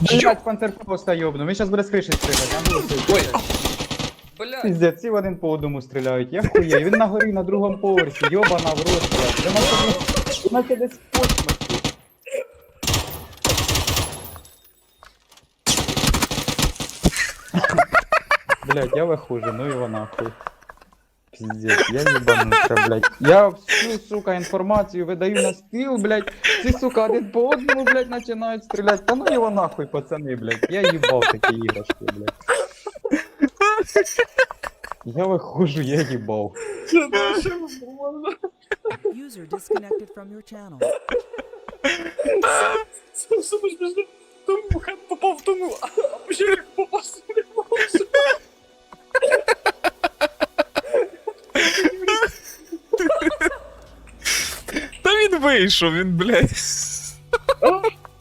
Блять, панцерфауста йобну, він щас буде з криші стріляти, Ой. Блядь. Піздець, ці в один по одному стріляють, я хуєю, він на горі на другому поверсі, йобана в рот, блядь. Це наче десь, наче десь в космосі. Блядь, я вихожу, ну його нахуй. Піздець, я їбануся, блядь. Я всю, сука, інформацію видаю на стіл, блядь. Ці, сука, один по одному, блядь, починають стріляти. Та ну його нахуй, пацани, блядь. Я їбав такі іграшки, блядь. Я виходжу, я їбав. User disconnected from your channel. Це все ж тому попав в тому, він вийшов, він, блядь. Ну,